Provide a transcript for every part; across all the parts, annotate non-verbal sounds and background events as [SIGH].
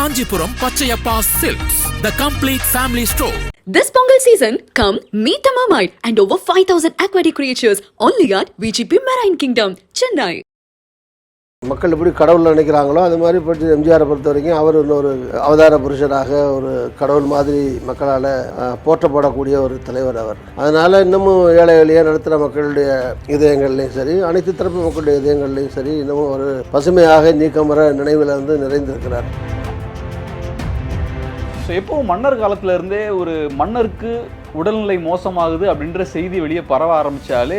Kanjipuram Pachayappa Silks, the complete family store. This Pongal season, come meet the mermaid and over 5000 aquatic creatures only at VGP Marine Kingdom, Chennai. மக்கள் எப்படி கடவுள் நினைக்கிறாங்களோ அது மாதிரி பற்றி எம்ஜிஆரை பொறுத்த வரைக்கும் அவர் இன்னொரு அவதார புருஷராக ஒரு கடவுள் மாதிரி மக்களால் போற்றப்படக்கூடிய ஒரு தலைவர் அவர் அதனால் இன்னமும் ஏழை எளிய நடுத்தர மக்களுடைய இதயங்கள்லையும் சரி அனைத்து தரப்பு மக்களுடைய இதயங்கள்லையும் சரி இன்னமும் ஒரு பசுமையாக நீக்கமர நினைவில் வந்து நிறைந்திருக்கிறார் ஸோ எப்பவும் மன்னர் காலத்துலேருந்தே ஒரு மன்னருக்கு உடல்நிலை மோசமாகுது அப்படின்ற செய்தி வெளியே பரவ ஆரம்பித்தாலே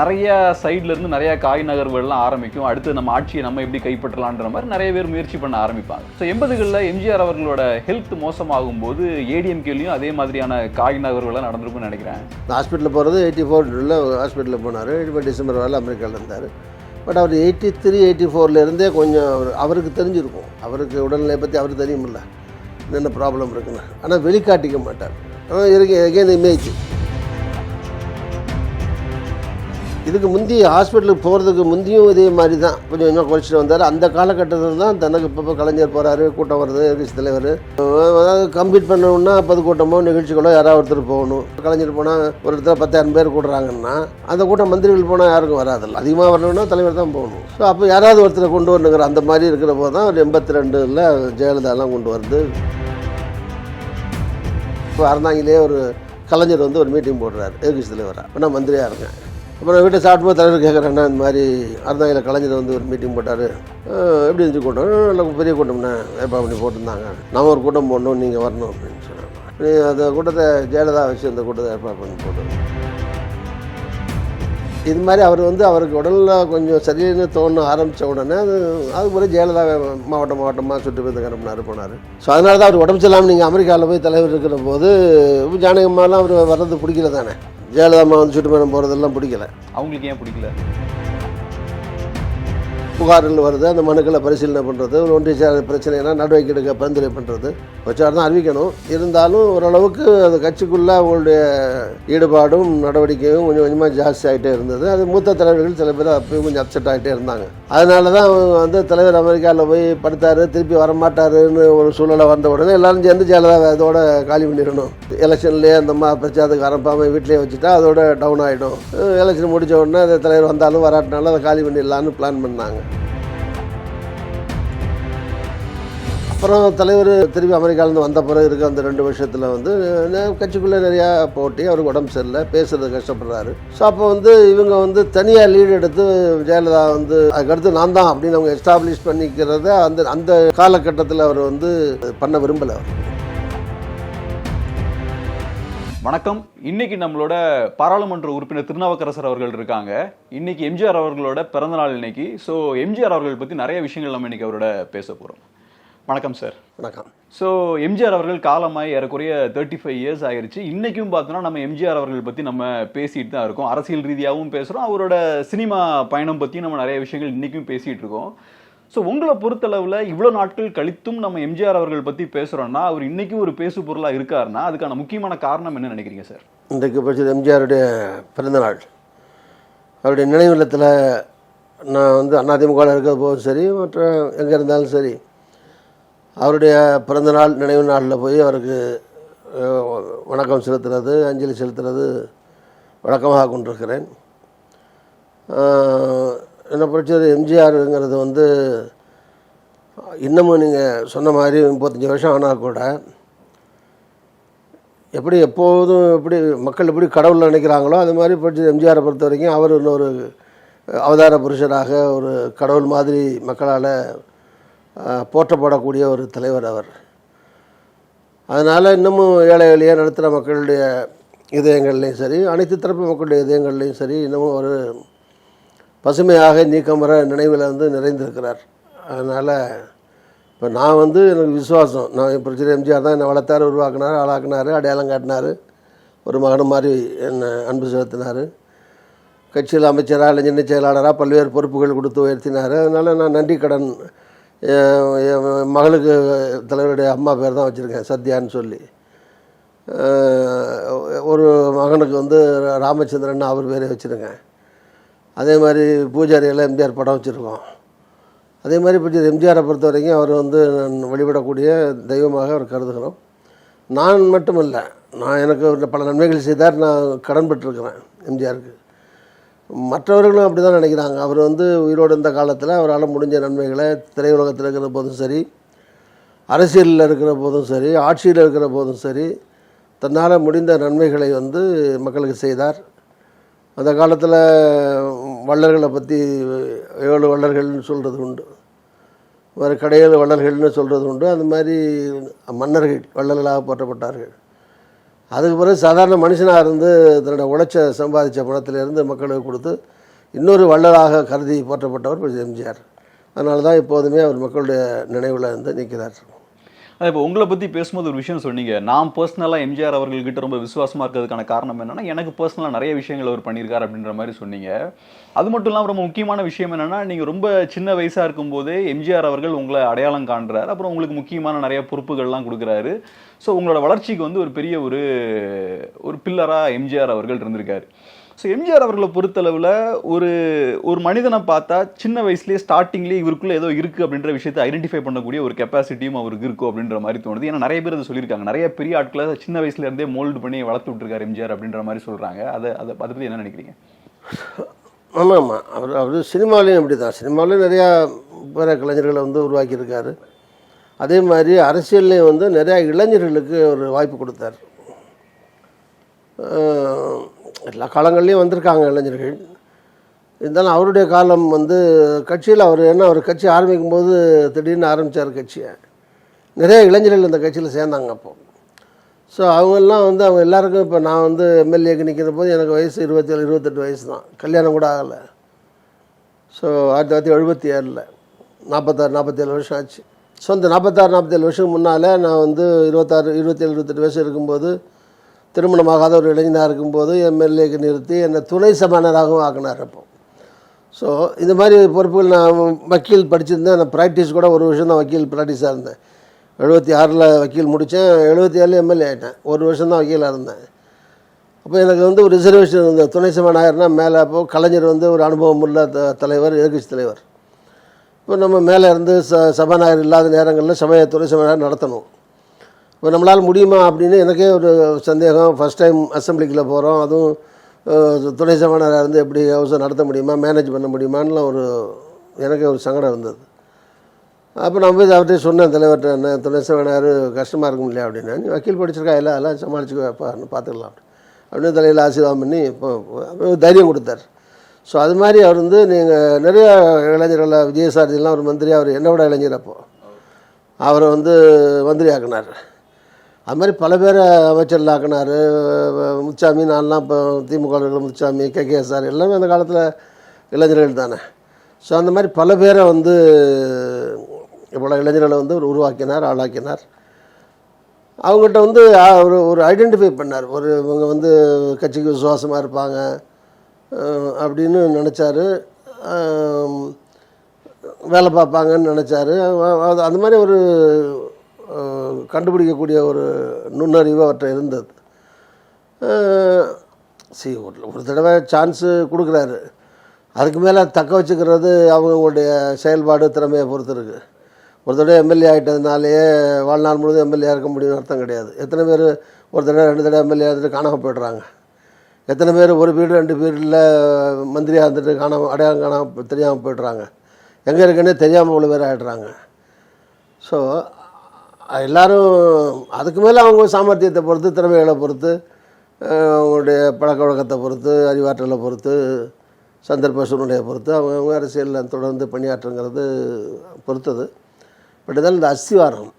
நிறைய சைட்லேருந்து நிறைய காய் நகர்வுகள்லாம் ஆரம்பிக்கும். அடுத்து நம்ம ஆட்சியை நம்ம எப்படி கைப்பற்றலான்ற மாதிரி நிறைய பேர் முயற்சி பண்ண ஆரம்பிப்பாங்க. ஸோ எண்பதுகளில் எம்ஜிஆர் அவர்களோட ஹெல்த் மோசமாகும் போது ஏடிஎம்கேலையும் அதே மாதிரியான காய் நகர்வுகள்லாம் நடந்திருக்கும்னு நினைக்கிறேன். ஹாஸ்பிட்டலில் போகிறது எயிட்டி ஃபோரில் ஹாஸ்பிட்டலில் போனார். இப்போ டிசம்பர் வரல அமெரிக்காவில் இருந்தார். பட் அவர் எயிட்டி த்ரீ எயிட்டி ஃபோர்லேருந்தே கொஞ்சம் அவர் அவருக்கு தெரிஞ்சிருக்கும். அவருக்கு உடல்நிலையை பற்றி அவருக்கு தெரியுமில்ல. என்ன ப்ராப்ளம் இருக்குன்னு. ஆனால் வெளிக்காட்டிக்க மாட்டார். ஆனால் இருக்கு எகேன் இமேஜ் இதுக்கு முந்தி ஹாஸ்பிட்டலுக்கு போகிறதுக்கு முந்தியும் இதே மாதிரி தான் கொஞ்சம் கொஞ்சம் குறைச்சிட்டு வந்தார். அந்த காலகட்டத்தில் தான் தனக்கு இப்போ கலைஞர் போகிறாரு கூட்டம் வருது எதிர்கட்சி தலைவர். அதாவது கம்ப்ளீட் பண்ணணும்னா பொதுக்கூட்டமோ நிகழ்ச்சிகளோ யாராவது ஒருத்தர் போகணும். கலைஞர் போனால் ஒரு இடத்துல பத்தாயிரம் பேர் கூடுறாங்கன்னா அந்த கூட்டம் மந்திரிகள் போனால் யாருக்கும் வராதில்ல. அதிகமாக வரணும்னா தலைவர் தான் போகணும். ஸோ அப்போ யாராவது ஒருத்தரை கொண்டு வரணுங்கிற அந்த மாதிரி இருக்கிற போது தான் ஒரு எண்பத்தி ரெண்டில் ஜெயலலிதாலாம் கொண்டு வருது. இப்போ அறந்தாங்கிலே ஒரு கலைஞர் வந்து ஒரு மீட்டிங் போடுறாரு எதிர்கட்சி தலைவராக இப்போ நான் மந்திரியாக இருக்கேன். அப்புறம் வீட்டை சாப்பிட்டு தலைவர் கேட்குறேன்னா இந்த மாதிரி அறந்தாங்கில கலைஞர் வந்து ஒரு மீட்டிங் போட்டார். எப்படி இருந்துச்சு கூட்டம்? நல்ல பெரிய கூட்டம்ண்ணே வேப்பா பண்ணி போட்டிருந்தாங்க. நான் ஒரு கூட்டம் போடணும் நீங்கள் வரணும் அப்படின்னு சொன்னாங்க. நீ அந்த கூட்டத்தை ஜெயலலிதா வச்சு அந்த கூட்டத்தை ஏற்பாடு பண்ணி போட்டு இது மாதிரி அவர் வந்து அவருக்கு உடலில் கொஞ்சம் சரின்னு தோண ஆரம்பித்த உடனே அது அது முறை ஜெயலலிதா மாவட்டம் மாவட்டமாக சுற்றி போய் கிளம்பினார் போனார். ஸோ அதனால தான் அவர் உடம்பு சரியில்லாமல் நீங்கள் அமெரிக்காவில் போய் தலைவர் இருக்கிற போது ஜானகம்மாலாம் அவர் வர்றது பிடிக்கல தானே. ஜெயலலிதா அம்மா வந்து சுற்றுப்பயணம் போகிறதெல்லாம் பிடிக்கல. அவங்களுக்கு ஏன் பிடிக்கல? புகார்கள் வருது அந்த மனுக்களை பரிசீலனை பண்ணுறது ஒரு ஒன்றிய பிரச்சனைனா நடவடிக்கை எடுக்க பரிந்துரை பண்ணுறது வச்சார் தான் அறிவிக்கணும். இருந்தாலும் ஓரளவுக்கு அந்த கட்சிக்குள்ளே அவங்களுடைய ஈடுபாடும் நடவடிக்கையும் கொஞ்சம் கொஞ்சமாக ஜாஸ்தி ஆகிட்டே இருந்தது. அது மூத்த தலைவர்கள் சில பேர் அப்பயும் கொஞ்சம் அப்செட் ஆகிட்டே இருந்தாங்க. அதனால தான் அவங்க வந்து தலைவர் அமெரிக்காவில் போய் படுத்தார் திருப்பி வரமாட்டாருன்னு ஒரு சூழ்நிலை வந்த உடனே எல்லாரும் சேர்ந்து ஜெயலலிதா இதோட காலி பண்ணிடணும். எலெக்ஷன்லேயே அந்த மா பிரச்சாரத்துக்கு ஆரம்பாமல் வீட்டிலேயே வச்சுட்டா அதோட டவுன் ஆகிடும் எலெக்ஷன் முடித்த உடனே அந்த தலைவர் வந்தாலும் வராட்டினாலும் அதை காலி பண்ணிடலான்னு பிளான் பண்ணாங்க. அப்புறம் தலைவர் திரும்பி அமெரிக்காவிலேருந்து வந்த பிறகு இருக்க அந்த ரெண்டு வருஷத்தில் வந்து கட்சிக்குள்ளே நிறையா போட்டி அவருக்கு உடம்பு சரியில்லை பேசுறது கஷ்டப்படுறாரு. ஸோ அப்போ வந்து இவங்க வந்து தனியாக லீடு எடுத்து ஜெயலலிதா வந்து அதுக்கடுத்து நான் தான் அப்படின்னு அவங்க எஸ்டாப்ளிஷ் பண்ணிக்கிறத அந்த அந்த காலகட்டத்தில் அவர் வந்து பண்ண விரும்பலை அவர். வணக்கம். இன்னைக்கு நம்மளோட பாராளுமன்ற உறுப்பினர் திருநாவுக்கரசர் அவர்கள் இருக்காங்க. இன்னைக்கு எம்ஜிஆர் அவர்களோட பிறந்தநாள் இன்னைக்கு. ஸோ எம்ஜிஆர் அவர்கள் பற்றி நிறைய விஷயங்கள் நம்ம இன்னைக்கு அவரோட பேச போகிறோம் வணக்கம் சார் வணக்கம். ஸோ எம்ஜிஆர் அவர்கள் காலமாய் ஏறக்குறைய தேர்ட்டி ஃபைவ் இயர்ஸ் ஆயிருச்சு. இன்னைக்கும் பார்த்தோன்னா நம்ம எம்ஜிஆர் அவர்கள் பற்றி நம்ம பேசிட்டு தான் இருக்கோம். அரசியல் ரீதியாகவும் பேசுகிறோம் அவரோட சினிமா பயணம் பற்றியும் நம்ம நிறைய விஷயங்கள் இன்னைக்கும் பேசிட்டு இருக்கோம். ஸோ உங்களை பொறுத்தளவில் இவ்வளோ நாட்கள் கழித்தும் நம்ம எம்ஜிஆர் அவர்கள் பற்றி பேசுகிறோம்னா அவர் இன்னைக்கும் ஒரு பேசு பொருளாக இருக்காருன்னா அதுக்கான முக்கியமான காரணம் என்ன நினைக்கிறீங்க சார் இன்றைக்கு படிச்சது எம்ஜிஆருடைய பிறந்தநாள் அவருடைய நினைவில்லத்தில் நான் வந்து அதிமுகவில் இருக்கிற போதும் சரி மற்ற எங்கே இருந்தாலும் சரி அவருடைய பிறந்தநாள் நினைவு நாளில் போய் அவருக்கு வணக்கம் செலுத்துறது அஞ்சலி செலுத்துறது வழக்கமாக கொண்டிருக்கிறேன். என்னை பொறுத்தவரை எம்ஜிஆருங்கிறது வந்து இன்னமும் நீங்கள் சொன்ன மாதிரி முப்பத்தஞ்சு வருஷம் ஆனால் கூட எப்படி எப்போதும் எப்படி மக்கள் எப்படி கடவுள் நினைக்கிறாங்களோ அது மாதிரி படிச்சு எம்ஜிஆரை பொறுத்த வரைக்கும் அவர் இன்னொரு அவதார புருஷராக ஒரு கடவுள் மாதிரி மக்களால் போற்றப்படக்கூடிய ஒரு தலைவர் அவர். அதனால் இன்னமும் ஏழை எளிய நடுத்தர மக்களுடைய இதயங்கள்லையும் சரி அனைத்து தரப்பு மக்களுடைய இதயங்கள்லையும் சரி இன்னமும் ஒரு பசுமையாக நீக்கமர நினைவில் வந்து நிறைந்திருக்கிறார். அதனால் இப்போ நான் வந்து எனக்கு விசுவாசம். நான் பிரச்சனை எம்ஜிஆர் தான் என்னை வளர்த்தார் உருவாக்குனார் ஆளாக்குனார் அடையாளம் காட்டினார். ஒரு மகன் மாதிரி என்னை அன்பு செலுத்தினார். கட்சியில் அமைச்சராக இளைஞர் செயலாளராக பல்வேறு பொறுப்புகள் கொடுத்து உயர்த்தினார். அதனால் நான் நன்றி கடன் மகளுக்கு தலைவருடைய அம்மா பேர் தான் வச்சுருக்கேன் சத்யான்னு சொல்லி. ஒரு மகனுக்கு வந்து ராமச்சந்திரன் அவர் பேரே வச்சுருக்கேன். அதே மாதிரி பூஜாரியில் எம்ஜிஆர் படம் வச்சுருக்கோம். அதே மாதிரி பற்றி எம்ஜிஆரை பொறுத்த வரைக்கும் அவர் வந்து நான் வழிபடக்கூடிய தெய்வமாக அவர் கருதுகிறோம். நான் மட்டும் இல்லை நான் எனக்கு ஒரு பல நன்மைகள் செய்தார் நான் கடன் பெற்றிருக்கிறேன் எம்ஜிஆருக்கு. மற்றவர்களும் அப்படி தான் நினைக்கிறாங்க. அவர் வந்து உயிரோடு இருந்த காலத்தில் அவரால் முடிஞ்ச நன்மைகளை திரையுலகத்தில் இருக்கிற போதும் சரி அரசியலில் இருக்கிற போதும் சரி ஆட்சியில் இருக்கிற போதும் சரி தன்னால் முடிந்த நன்மைகளை வந்து மக்களுக்கு செய்தார். அந்த காலத்தில் வள்ளல்களை பற்றி ஏழு வள்ளல்கள்னு சொல்கிறது உண்டு. வேறு கடையில் வள்ளல்கள்னு சொல்கிறது உண்டு. அந்த மாதிரி மன்னர்கள் வள்ளல்களாக போற்றப்பட்டார்கள். அதுக்கு பிறகு சாதாரண மனுஷனாக இருந்து தன்னோட உழைச்ச சம்பாதிச்ச பணத்திலிருந்து மக்களுக்கு கொடுத்து இன்னொரு வள்ளலாக கருதி போற்றப்பட்டவர் எம்ஜிஆர். அதனால தான் எப்போதுமே அவர் மக்களுடைய நினைவில் இருந்து நிற்கிறார். இப்போ உங்களை பற்றி பேசும்போது ஒரு விஷயம் சொன்னீங்க. நான் பர்சனலாக எம்ஜிஆர் அவர்கள்கிட்ட ரொம்ப விசுவாசமாக இருக்கிறதுக்கான காரணம் என்னன்னா எனக்கு பர்சனலாக நிறைய விஷயங்கள் அவர் பண்ணியிருக்காரு அப்படின்ற மாதிரி சொன்னீங்க. அது மட்டும் இல்லாமல் ரொம்ப முக்கியமான விஷயம் என்னென்னா நீங்கள் ரொம்ப சின்ன வயசாக இருக்கும்போதே எம்ஜிஆர் அவர்கள் உங்களை அடையாளம் காண்றாரு. அப்புறம் உங்களுக்கு முக்கியமான நிறைய பொறுப்புகள்லாம் கொடுக்குறாரு. ஸோ உங்களோட வளர்ச்சிக்கு வந்து ஒரு பெரிய ஒரு ஒரு பில்லராக எம்ஜிஆர் அவர்கள் இருந்திருக்காரு. ஸோ எம்ஜிஆர் அவர்களை பொறுத்தளவில் ஒரு ஒரு மனிதனை பார்த்தா சின்ன வயசுலேயே ஸ்டார்டிங்லேயே இவருக்குள்ளே ஏதோ இருக்குது அப்படின்ற விஷயத்தை ஐடென்டிஃபை பண்ணக்கூடிய ஒரு கெப்பாசிட்டியும் அவருக்கு இருக்கும் அப்படின்ற மாதிரி தோணுது. ஏன்னா நிறைய பேர் அதை சொல்லியிருக்காங்க. நிறைய பெரிய ஆட்களை சின்ன வயசுலேருந்தே மோல்டு பண்ணி வளர்த்து விட்டுருக்காரு எம்ஜிஆர் அப்படின்ற மாதிரி சொல்கிறாங்க அதை அதை அதை பற்றி என்ன நினைக்கிறீங்க? ஆமாம் ஆமாம் அவர் அவர் சினிமாலையும் அப்படி தான் சினிமாலையும் நிறையா பேர கலைஞர்களை வந்து உருவாக்கியிருக்காரு. அதே மாதிரி அரசியல்லையும் வந்து நிறையா இளைஞர்களுக்கு ஒரு வாய்ப்பு கொடுத்தார். எல்லா காலங்கள்லேயும் வந்திருக்காங்க இளைஞர்கள். இருந்தாலும் அவருடைய காலம் வந்து கட்சியில் அவர் என்ன அவர் கட்சி ஆரம்பிக்கும் போது திடீர்னு ஆரம்பித்தார் கட்சியை. நிறைய இளைஞர்கள் இந்த கட்சியில் சேர்ந்தாங்க அப்போ. ஸோ அவங்கெல்லாம் வந்து அவங்க எல்லாருக்கும் இப்போ நான் வந்து எம்எல்ஏக்கு நிற்கிற போது எனக்கு வயசு இருபத்தேழு இருபத்தெட்டு வயசு தான் கல்யாணம் கூட ஆகலை. ஸோ ஆயிரத்தி தொள்ளாயிரத்தி எழுபத்தி ஏழில் நாற்பத்தாறு நாற்பத்தேழு வருஷம் ஆச்சு. ஸோ இந்த நாற்பத்தாறு நாற்பத்தேழு வருஷம் முன்னால் நான் வந்து இருபத்தாறு இருபத்தேழு இருபத்தெட்டு வயசு இருக்கும்போது திருமணமாகாத ஒரு இளைஞனாக இருக்கும்போது எம்எல்ஏக்கு நிறுத்தி என்னை துணை சபானராகவும் ஆக்கினார் அப்போ. ஸோ இந்த மாதிரி பொறுப்புகள் நான் வக்கீல் படிச்சிருந்தேன். நான் ப்ராக்டிஸ் கூட ஒரு வருஷம் தான் வக்கீல் ப்ராக்டிஸாக இருந்தேன். எழுபத்தி ஆறில் வக்கீல் முடித்தேன் எழுபத்தி ஏழில் எம்எல்ஏ ஆகிட்டேன் ஒரு வருஷம் தான் வக்கீலாக இருந்தேன். அப்போ எனக்கு வந்து ஒரு ரிசர்வேஷன் இருந்தது. துணை சபாநாயகர்னா மேலே அப்போ கலைஞர் வந்து ஒரு அனுபவம் உள்ள த- தலைவர் எதிர்கட்சி தலைவர். இப்போ நம்ம மேலே இருந்து ச சபாநாயகர் இல்லாத நேரங்களில் சபையை துணை சபாநாயகர் நடத்தணும். இப்போ நம்மளால் முடியுமா அப்படின்னு எனக்கே ஒரு சந்தேகம். ஃபஸ்ட் டைம் அசம்பிளிக்குள்ள போகிறோம் அதுவும் துணை சபாநாயகராக இருந்து எப்படி ஹவுஸை நடத்த முடியுமா மேனேஜ் பண்ண முடியுமான்லாம் ஒரு எனக்கே ஒரு சங்கடம் இருந்தது. அப்போ நான் போய் அவர்கிட்ட சொன்னேன் தலைவர்கிட்ட என்ன துணை சபாநாயகர் கஷ்டமாக இருக்கும் இல்லையா? அப்படின்னு. நீ வக்கீல் படிச்சிருக்கா? இல்லை எல்லாம் சமாளிச்சுக்கோப்பா பார்த்துக்கலாம் அப்படின்னு தலையில் ஆசீர்வாதம் பண்ணி இப்போ தைரியம் கொடுத்தார். ஸோ அது மாதிரி அவர் வந்து நீங்கள் நிறைய இளைஞர்களை விஜயசாரதிலாம் ஒரு மந்திரி. அவர் என்ன விட இளைஞர் அப்போ. அவரை வந்து மந்திரி ஆக்கினார் அது மாதிரி பல பேர் அமைச்சரில் ஆக்கினார் முச்சாமி நான்லாம் இப்போ திமுக இருக்கிற முச்சாமி கே கே சார் எல்லாமே அந்த காலத்தில் இளைஞர்கள் தானே. ஸோ அந்த மாதிரி பல பேரை வந்து இவ்வளோ இளைஞர்களை வந்து ஒரு உருவாக்கினார் ஆளாக்கினார். அவங்ககிட்ட வந்து ஒரு ஒரு ஐடென்டிஃபை பண்ணார். ஒரு இவங்க வந்து கட்சிக்கு விசுவாசமாக இருப்பாங்க அப்படின்னு நினச்சாரு. வேலை பார்ப்பாங்கன்னு நினச்சாரு. அந்த மாதிரி ஒரு கண்டுபிடிக்கக்கூடிய ஒரு நுண்ணறிவு அவர்கிட்ட இருந்தது. சி ஒரு ஒரு தடவை சான்ஸு கொடுக்குறாரு. அதுக்கு மேலே தக்க வச்சுக்கிறது அவங்களுடைய செயல்பாடு திறமையை பொறுத்து இருக்குது ஒரு தடவை எம்எல்ஏ ஆகிட்டதுனாலேயே வாழ்நாள் முழுவதும் எம்எல்ஏ இருக்க முடியும்னு அர்த்தம் கிடையாது. எத்தனை பேர் ஒரு தடவை ரெண்டு தடவை எம்எல்ஏ இருந்துட்டு காணாமல் போய்ட்றாங்க. எத்தனை பேர் ஒரு வீடு ரெண்டு பீரியடில் மந்திரியாக இருந்துட்டு காணாமல் அடையாளம் காணாமல் தெரியாமல் போய்ட்றாங்க. எங்கே இருக்குன்னே தெரியாமல் இவ்வளோ பேர் ஆகிடுறாங்க ஸோ எல்லாரும் அதுக்கு மேலே அவங்க சாமர்த்தியத்தை பொறுத்து திறமைகளை பொறுத்து அவங்களுடைய பழக்க வழக்கத்தை பொறுத்து அறிவாற்றலை பொறுத்து சந்தர்ப்ப சூழ்நிலையை பொறுத்து அவங்கவுங்க அரசியலில் தொடர்ந்து பணியாற்றுங்கிறது பொறுத்தது. பட் இதால் இந்த அஸ்திவாரம்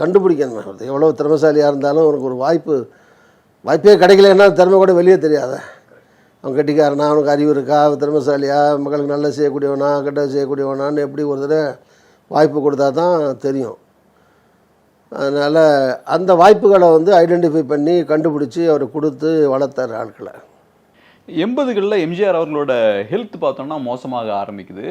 கண்டுபிடிக்கணும் அது எவ்வளோ திறமைசாலியாக இருந்தாலும் அவனுக்கு ஒரு வாய்ப்பு வாய்ப்பே கிடைக்கலன்னா திறமை கூட வெளியே தெரியாத. அவன் கெட்டிக்காரனா அவனுக்கு அறிவு இருக்கா அவன் திறமைசாலியா மக்களுக்கு நல்லா செய்யக்கூடியவனா கெட்டது செய்யக்கூடியவனான்னு எப்படி ஒரு தடவை வாய்ப்பு கொடுத்தா தான் தெரியும். அதனால் அந்த வாய்ப்புகளை வந்து ஐடென்டிஃபை பண்ணி கண்டுபிடிச்சி அவர் கொடுத்து வளர்த்தார் ஆட்களை. எண்பதுகளில் எம்ஜிஆர் அவர்களோட ஹெல்த் பார்த்தோம்னா மோசமாக ஆரம்பிக்குது.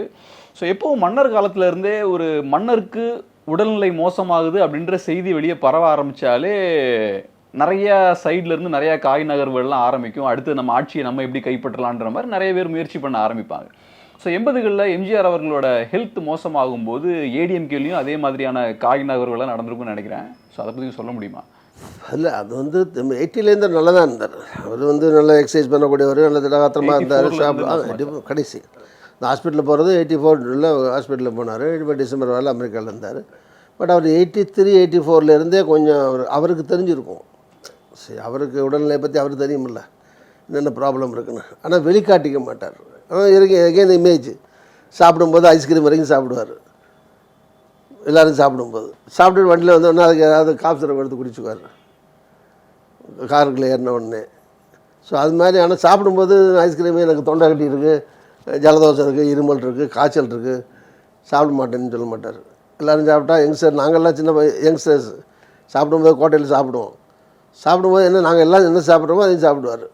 ஸோ எப்போவும் மன்னர் காலத்துல இருந்தே ஒரு மன்னருக்கு உடல்நிலை மோசமாகுது அப்படின்ற செய்தி வெளியே பரவ ஆரம்பித்தாலே நிறைய சைட்லேருந்து இருந்து காய் நகர்வுகள்லாம் ஆரம்பிக்கும். அடுத்து நம்ம ஆட்சியை நம்ம எப்படி கைப்பற்றலான்ற மாதிரி நிறைய பேர் முயற்சி பண்ண ஆரம்பிப்பாங்க. ஸோ எண்பதுகளில் எம்ஜிஆர் அவர்களோட ஹெல்த் மோசமாகும் போது ஏடிஎம்கேலையும் அதே மாதிரியான காய் நகர்வுகள்லாம் நடந்திருக்கும்னு நினைக்கிறேன். ஸோ அதை பற்றி சொல்ல முடியுமா? இல்லை அது வந்து எயிட்டிலேருந்து நல்லா தான் இருந்தார். அவர் வந்து நல்லா எக்ஸசைஸ் பண்ணக்கூடியவர் நல்ல திடகாத்திரமாக இருந்தார். 84 ல சாப்பிட இருந்து ஆ, இது கடைசி. இந்த ஹாஸ்பிட்டலில் போகிறது எயிட்டி ஃபோரில் ஹாஸ்பிட்டலில் போனார். இப்போ டிசம்பர் வரல அமெரிக்காவில் இருந்தார். பட் அவர் எயிட்டி த்ரீ எயிட்டி இருந்தே கொஞ்சம் அவர் அவருக்கு தெரிஞ்சிருக்கும். சரி அவருக்கு உடல்நிலையை பற்றி அவருக்கு தெரியுமில்ல. என்னென்ன ப்ராப்ளம் இருக்குன்னு. ஆனால் வெளிக்காட்டிக்க மாட்டார். இருக்கு. எகேன் இமேஜ் சாப்பிடும்போது ஐஸ்கிரீம் வரைக்கும் சாப்பிடுவார். எல்லோரும் சாப்பிடும்போது. சாப்பிட்டு வண்டியில் வந்தோடனே அதுக்கு ஏதாவது காஃப் சிரப் எடுத்து குடிச்சுக்குவார். காருக்குள்ளே ஏறின உடனே. ஸோ அது மாதிரி ஆனால் சாப்பிடும்போது ஐஸ்கிரீம் எனக்கு தொண்டை கட்டி இருக்குது ஜலதோஷம் இருக்குது இருமல் இருக்குது காய்ச்சல் இருக்குது சாப்பிட மாட்டேன்னு சொல்ல மாட்டார். எல்லோரும் சாப்பிட்டா யங்ஸ்டர் நாங்கள்லாம் சின்ன யங்ஸ்டர்ஸ் சாப்பிடும்போது கோட்டையில் சாப்பிடுவோம். சாப்பிடும்போது என்ன நாங்கள் எல்லாம் என்ன சாப்பிட்றோமோ அதையும் சாப்பிடுவார்.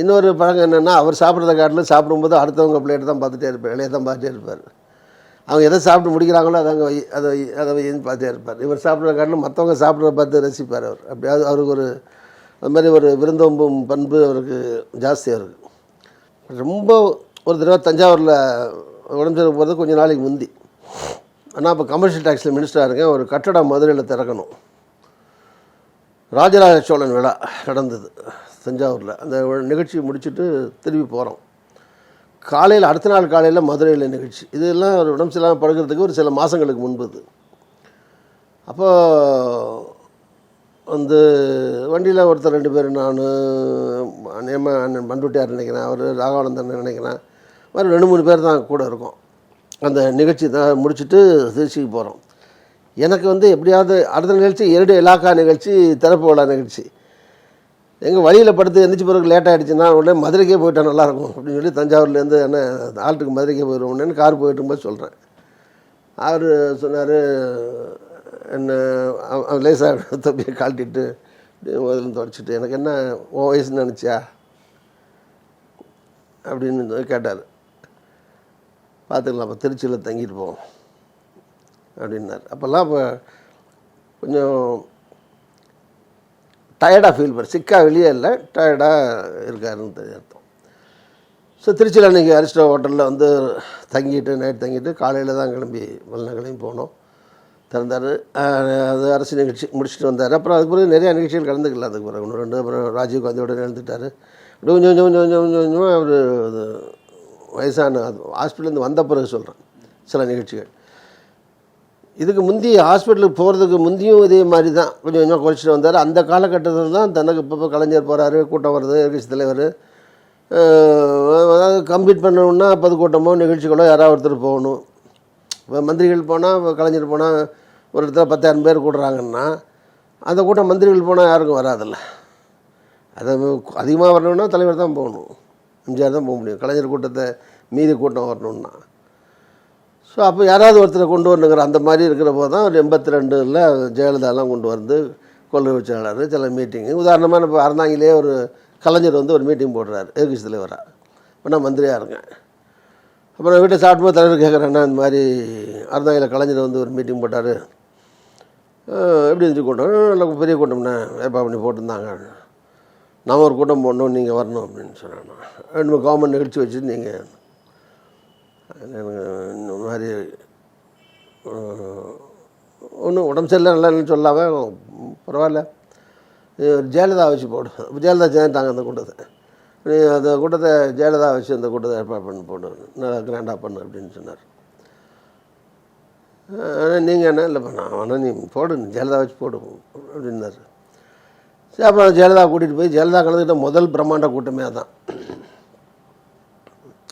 இன்னொரு பழக்கம் என்னென்னா அவர் சாப்பிட்றத காட்டிலும் சாப்பிடும்போது அடுத்தவங்க பிளேட் தான் பார்த்துட்டே இருப்பார் இலையை தான் பார்த்துட்டே இருப்பார். அவங்க எதை சாப்பிட்டு முடிக்கிறாங்களோ அதை அங்கே அதை அதை வைன்னு பார்த்துட்டே இருப்பார். இவர் சாப்பிட்ற காட்டில் மற்றவங்க சாப்பிட்ற பார்த்து ரசிப்பார் அவர். அப்படியாவது அவருக்கு ஒரு அது மாதிரி ஒரு விருந்தோம்பும் பண்பு அவருக்கு ஜாஸ்தியாக இருக்குது ரொம்ப ஒரு தடவை தஞ்சாவூரில் உடம்பு சரியாக போகிறது கொஞ்சம் நாளைக்கு முந்தி. ஆனால் இப்போ கமர்ஷியல் டேக்ஸில் மினிஸ்டராக இருக்கேன் ஒரு கட்டடம் மதுரையில் திறக்கணும். ராஜராஜ சோழன் விழா நடந்தது. தஞ்சாவூரில். அந்த நிகழ்ச்சி முடிச்சுட்டு திரும்பி போகிறோம் காலையில் அடுத்த நாள் காலையில் மதுரையில் நிகழ்ச்சி. இதெல்லாம் ஒரு உடம்பு சரியில்லாமல் பழகிறதுக்கு ஒரு சில மாதங்களுக்கு முன்பு அப்போ வந்து வண்டியில் ஒருத்தர் ரெண்டு பேர் நான் நேம அண்ணன் பண்டுட்டியார் நினைக்கிறேன் அவர் ராகவானந்தன் நினைக்கிறேன். மாதிரி ரெண்டு மூணு பேர் தான் கூட இருக்கும். அந்த நிகழ்ச்சி தான் முடிச்சுட்டு திருச்சிக்கு போகிறோம் எனக்கு வந்து எப்படியாவது அடுத்த நிகழ்ச்சி எருடு இலாக்கா நிகழ்ச்சி திறப்பு விழா நிகழ்ச்சி. எங்கள் வழியில் படுத்து எந்திரிச்சு பிறகு லேட் ஆகிடுச்சுன்னா உடனே மதுரைக்கே போயிட்டா நல்லாயிருக்கும் அப்படின்னு சொல்லி தஞ்சாவூர்லேருந்து என்ன ஆல்ட்டுக்கு மதுரைக்கே போயிடுவோம்னு கார் போயிட்டு இருக்கும்போது சொல்கிறேன் அவர் சொன்னார் என்ன அவன் லேசாக [LAUGHS] தம்பியை காட்டிட்டு முதல்ல தொடச்சிட்டு எனக்கு என்ன ஓ வயசுன்னு நினச்சியா? அப்படின்னு கேட்டார். பார்த்துக்கலாம் அப்போ திருச்சியில் தங்கிட்டு போவோம். அப்படின்னார். அப்போல்லாம் இப்போ கொஞ்சம் டயர்டாக ஃபீல் பண்ண சிக்கா வெளியே இல்லை. டயர்டாக இருக்காருன்னு அர்த்தம். ஸோ திருச்சியில் அன்றைக்கி அரிஸ்டோ ஹோட்டலில் வந்து தங்கிட்டு நைட் தங்கிட்டு காலையில் தான் கிளம்பி வெள்ளை போனோம். திறந்தார். அது அரசு நிகழ்ச்சி முடிச்சுட்டு வந்தார். அப்புறம் அதுக்கு பிறகு நிறையா நிகழ்ச்சிகள் கலந்துக்கல அதுக்கு பிறகு. ஒன்று ரெண்டு அப்புறம் ராஜீவ் காந்தியோட எழுந்துட்டார். கொஞ்சம் கொஞ்சம் கொஞ்சம் கொஞ்சம் கொஞ்சம் கொஞ்சமாக அவர் வயசான ஹாஸ்பிட்டலேருந்து வந்த பிறகு சொல்கிறேன் சில நிகழ்ச்சிகள். இதுக்கு முந்தி ஹாஸ்பிட்டலுக்கு போகிறதுக்கு முந்தியும் இதே மாதிரி தான் கொஞ்சம் கொஞ்சமாக குறைச்சிட்டு வந்தார். அந்த காலகட்டத்தில் தான் தனக்கு இப்போ கலைஞர் போகிறாரு கூட்டம் வருது எதிர்கட்சி தலைவர். அதாவது கம்ப்ளீட் பண்ணணுன்னா பொதுக்கூட்டமோ நிகழ்ச்சிகளோ யாராவது ஒருத்தர் போகணும். இப்போ மந்திரிகள் போனால் இப்போ கலைஞர் போனால் ஒரு இடத்துல பத்தாயிரம் பேர் கூடுறாங்கன்னா அந்த கூட்டம் மந்திரிகள் போனால் யாருக்கும் வராதில்ல. அதை அதிகமாக வரணும்னா தலைவர் தான் போகணும். எம்ஜிஆர் தான் போக முடியும். கலைஞர் கூட்டத்தை மீதி கூட்டம் வரணும்னா. ஸோ அப்போ யாராவது ஒருத்தரை கொண்டு வரணுங்கிற அந்த மாதிரி இருக்கிற போது தான் ஒரு எண்பத்தி ரெண்டில் ஜெயலலிதாலாம் கொண்டு வந்து கொள்கை வச்சாளர் சில மீட்டிங்கு உதாரணமாக இப்போ அறந்தாங்கிலே ஒரு கலைஞர் வந்து ஒரு மீட்டிங் போடுறாரு. எதிர்கட்சி தலைவராக இப்போ நான் மந்திரியாக இருக்கேன். அப்புறம் வீட்டை சாப்பிடும்போது தலைவர் கேட்குறேன்னா இந்த மாதிரி அறந்தாங்கில கலைஞர் வந்து ஒரு மீட்டிங் போட்டார். எப்படி இருந்துச்சு கூட்டம்? நல்ல பெரிய கூட்டம்ண்ணே ஏப்பா பண்ணி போட்டிருந்தாங்க. நான் ஒரு கூட்டம் போடணும் நீங்கள் வரணும் அப்படின்னு சொன்னாங்க ரெண்டு கவர்மெண்ட் நிகழ்ச்சி வச்சு நீங்கள் இந்த மாதிரி ஒன்றும் உடம்பு சரியில்லை நல்லா இல்லைன்னு சொல்லாமல் பரவாயில்ல. ஒரு ஜெயலலிதா வச்சு போடு. ஜெயலலிதா சேர்ந்தாங்க அந்த கூட்டத்தை. நீ அந்த கூட்டத்தை ஜெயலலிதா வச்சு அந்த கூட்டத்தை ஏற்பாடு பண்ணி போடு. நல்லா கிராண்டாக பண்ணு அப்படின்னு சொன்னார். ஆனால் நீங்கள் என்ன இல்லைப்பா நான் ஆனால் நீ போடு ஜெயலலிதா வச்சு போடு அப்படின்னாரு. சரி அப்புறம் ஜெயலலிதா கூட்டிகிட்டு போய் ஜெயலலிதா கலந்துக்கிட்ட முதல் பிரம்மாண்ட கூட்டமே தான்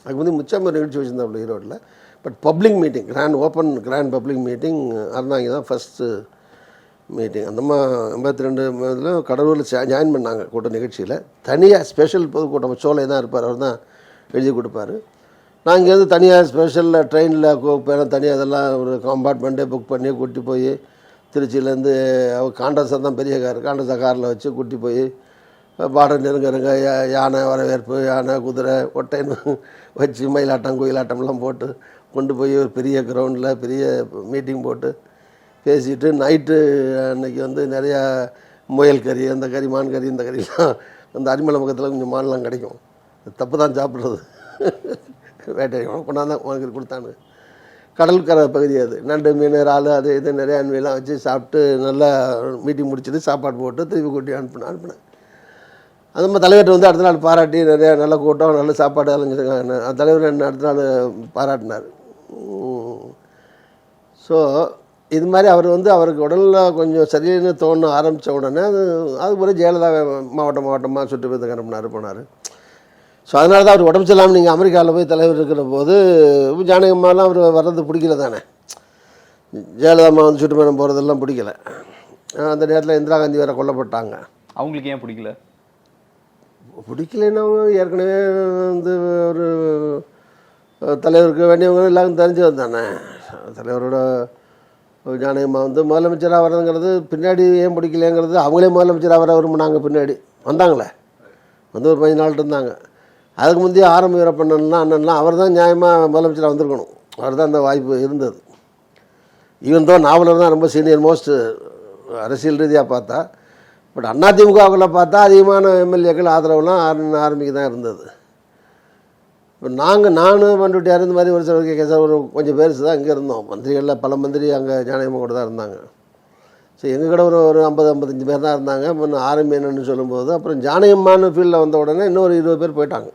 அதுக்கு வந்து மிச்சம் ஒரு நிகழ்ச்சி வச்சுருந்தாப்புல ஈரோட்டில். But public meeting grand open grand public meeting Aranthangi தான் ஃபஸ்ட்டு மீட்டிங் அந்தம்மா எண்பத்தி ரெண்டு இதில் கடலூரில் ஜாயின் பண்ணாங்க கூட்ட நிகழ்ச்சியில். தனியாக ஸ்பெஷல் பொதுக்கூட்டம் சோலை தான் இருப்பார் அவர் தான் எழுதி கொடுப்பாரு. நான் இங்கேருந்து தனியாக ஸ்பெஷலில் ட்ரெயினில் கூப்பிட்றேன் தனியாக அதெல்லாம் ஒரு கம்பார்ட்மெண்ட்டே புக் பண்ணி கூட்டி போய் திருச்சியிலேருந்து அவர் காண்டஸாக தான் பெரிய கார் காண்டஸா காரில் வச்சு கூட்டி போய் பார்டர் நெருங்க நெருங்க யா- யானை வரவேற்பு யானை குதிரை ஒட்டைன்னு வச்சு மயிலாட்டம் குயிலாட்டம்லாம் போட்டு கொண்டு போய் ஒரு பெரிய கிரவுண்டில் பெரிய மீட்டிங் போட்டு பேசிட்டு நைட்டு அன்னைக்கு வந்து நிறையா முயல் கறி அந்த கறி மான் கறி இந்த கறிலாம் அந்த அரிமலை பக்கத்தில் கொஞ்சம் மான்லாம் கிடைக்கும். தப்பு தான் சாப்பிட்றது. வேட்டை உனக்கு கொண்டாந்து உனக்கு கொடுத்தானு. கடற்கரை பகுதி அது. நண்டு மீன் இறால் அது இது நிறையா அன்மையெல்லாம் வச்சு சாப்பிட்டு நல்லா மீட்டிங் முடிச்சுட்டு சாப்பாடு போட்டு திருப்பி கூட்டி அனுப்பினேன் அனுப்பினேன். அது நம்ம தலைவர்கிட்ட வந்து அடுத்த நாள் பாராட்டி நிறைய நல்ல கூட்டம் நல்ல சாப்பாடு அலைஞ்சிருக்காங்க தலைவர் என்ன அடுத்த நாள் பாராட்டினார். ஸோ இது மாதிரி அவர் வந்து அவருக்கு உடலில் கொஞ்சம் சரின்னு தோண ஆரம்பித்த உடனே அது அது ஒரு ஜெயலலிதா மாவட்டம் மாவட்டமாக சுற்றி போய் கிளம்பினார் போனார். ஸோ அதனால தான் அவர் உடம்பு சரியில்லாமல் நீங்கள் அமெரிக்காவில் போய் தலைவர் இருக்கிற போது ஜானகம்மாலாம் அவர் வர்றது பிடிக்கல தானே. ஜெயலலிதா அம்மா வந்து சுற்றுப்பயணம் போகிறதெல்லாம் பிடிக்கல. அந்த நேரத்தில் இந்திரா காந்தி வேறு கொல்லப்பட்டாங்க. அவங்களுக்கு ஏன் பிடிக்கல? பிடிக்கலைன்னவங்க ஏற்கனவே வந்து ஒரு தலைவருக்கு வேண்டியவங்க எல்லாரும் தெரிஞ்சது தானே. தலைவரோட ஜானகமாக வந்து முதலமைச்சராக வர்றதுங்கிறது பின்னாடி ஏன் பிடிக்கலங்கிறது அவங்களே முதலமைச்சராக வர விரும்பினாங்க பின்னாடி. வந்தாங்களே. வந்து ஒரு பதினஞ்சு நாள் இருந்தாங்க. அதுக்கு முந்தைய ஆரம்ப வீரப்பண்ணன்லாம் அண்ணன்லாம் அவர் தான் நியாயமாக முதலமைச்சராக வந்திருக்கணும். அவர் தான் அந்த வாய்ப்பு இருந்தது. ஈவன் தோ நாவலர் தான் ரொம்ப சீனியர் மோஸ்ட் அரசியல் ரீதியாக பார்த்தா பட் அதிமுகவில் பார்த்தா அதிகமான எம்எல்ஏக்கள் ஆதரவுலாம் ஆரம்பி ஆரம்பிக்க தான் இருந்தது. இப்போ நாங்கள் நானும் பண்டுட்டியார் இந்த மாதிரி ஒரு சிலர் கேட்க ஒரு கொஞ்சம் பேர் தான் இங்கே இருந்தோம். மந்திரிகளில் பல மந்திரி அங்கே ஜானகம்மா கூட தான் இருந்தாங்க. ஸோ எங்கள் கூட ஒரு ஒரு ஐம்பது ஐம்பத்தஞ்சு பேர் தான் இருந்தாங்க. முன்ன ஆரம்பி என்னன்னு சொல்லும்போது அப்புறம் ஜானகம்மான்னு ஃபீல்டில் வந்த உடனே இன்னொரு இருபது பேர் போயிட்டாங்க.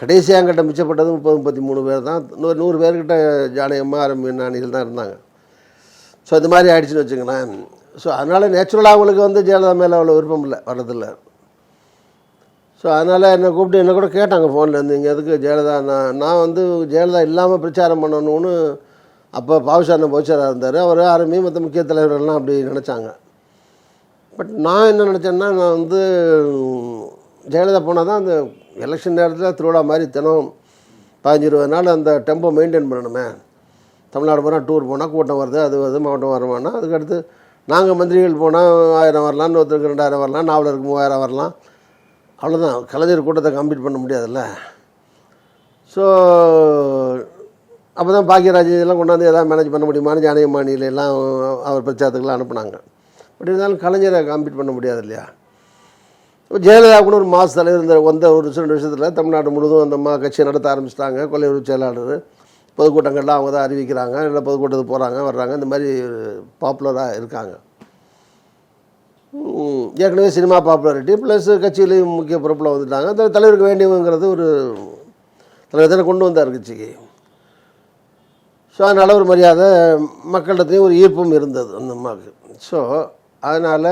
கடைசியாக என்கிட்ட மிச்சப்பட்டது முப்பது முப்பத்தி மூணு பேர் தான். இன்னொரு நூறு பேர்கிட்ட ஜானகம்மா ஆரம்பி அணிகள் தான் இருந்தாங்க. ஸோ இது மாதிரி ஆயிடுச்சுன்னு வச்சுங்களேன். ஸோ அதனால் நேச்சுரலாக அவங்களுக்கு வந்து ஜெயலலிதா மேலே அவ்வளோ விருப்பம் இல்லை வர்றதில்லை. ஸோ அதனால் என்னை கூப்பிட்டு என்ன கூட கேட்டாங்க ஃபோனில் இருந்து இங்கே எதுக்கு ஜெயலலிதா? நான் நான் வந்து ஜெயலலிதா இல்லாமல் பிரச்சாரம் பண்ணணும்னு அப்போ பாவசாரண போச்சராக இருந்தார். அவர் ஆரம்பி மற்ற முக்கிய தலைவர்கள்லாம் அப்படி நினச்சாங்க. பட் நான் என்ன நினச்சேன்னா நான் வந்து ஜெயலலிதா போனால் தான் அந்த எலெக்ஷன் நேரத்தில் திருவிழா மாதிரி தினம் பதினஞ்சு இருபது நாள் அந்த டெம்போ மெயின்டைன் பண்ணணுமே. தமிழ்நாடு போனால் டூர் போனால் கூட்டம் வருது அது வருது மாவட்டம் வருமானா அதுக்கடுத்து நாங்கள் மந்திரிகள் போனால் ஆயிரம் வரலாம் இன்னொருத்தருக்கு ரெண்டாயிரம் வரலாம் நாவலருக்கு மூவாயிரம் வரலாம். அவ்வளோதான் கலைஞர் கூட்டத்தை கம்ப்ளீட் பண்ண முடியாதுல்ல. ஸோ அப்போ தான் பாக்கியராஜ் இதெல்லாம் கொண்டாந்து எதாவது மேனேஜ் பண்ண முடியுமான்னு ஜானகி எல்லாம் அவர் பிரச்சாரத்துக்குலாம் அனுப்புனாங்க. பட் இருந்தாலும் கலைஞரை கம்ப்ளீட் பண்ண முடியாது இல்லையா இப்போ ஜெயலலிதா கூட ஒரு மாசு தலைவர் இந்த வந்த ஒரு வருஷம் ரெண்டு வருஷத்தில் தமிழ்நாடு முழுவதும் அந்த மா கட்சியை நடத்த ஆரம்பிச்சிட்டாங்க. கொள்ளையூர் செயலாளர். பொதுக்கூட்டங்கள்லாம் அவங்க தான் அறிவிக்கிறாங்க இல்லை பொதுக்கூட்டத்துக்கு போகிறாங்க வர்றாங்க. இந்த மாதிரி பாப்புலராக இருக்காங்க. ஏற்கனவே சினிமா பாப்புலாரிட்டி ப்ளஸ் கட்சியிலையும் முக்கிய பொறுப்பில் வந்துட்டாங்க. அந்த தலைவருக்கு வேண்டியவங்கிறது ஒரு தலைவர் தானே கொண்டு வந்தார் கட்சிக்கு. ஸோ அதனால் ஒரு மரியாதை மக்களிடத்தையும் ஒரு ஈர்ப்பும் இருந்தது அந்த அம்மாவுக்கு. ஸோ அதனால்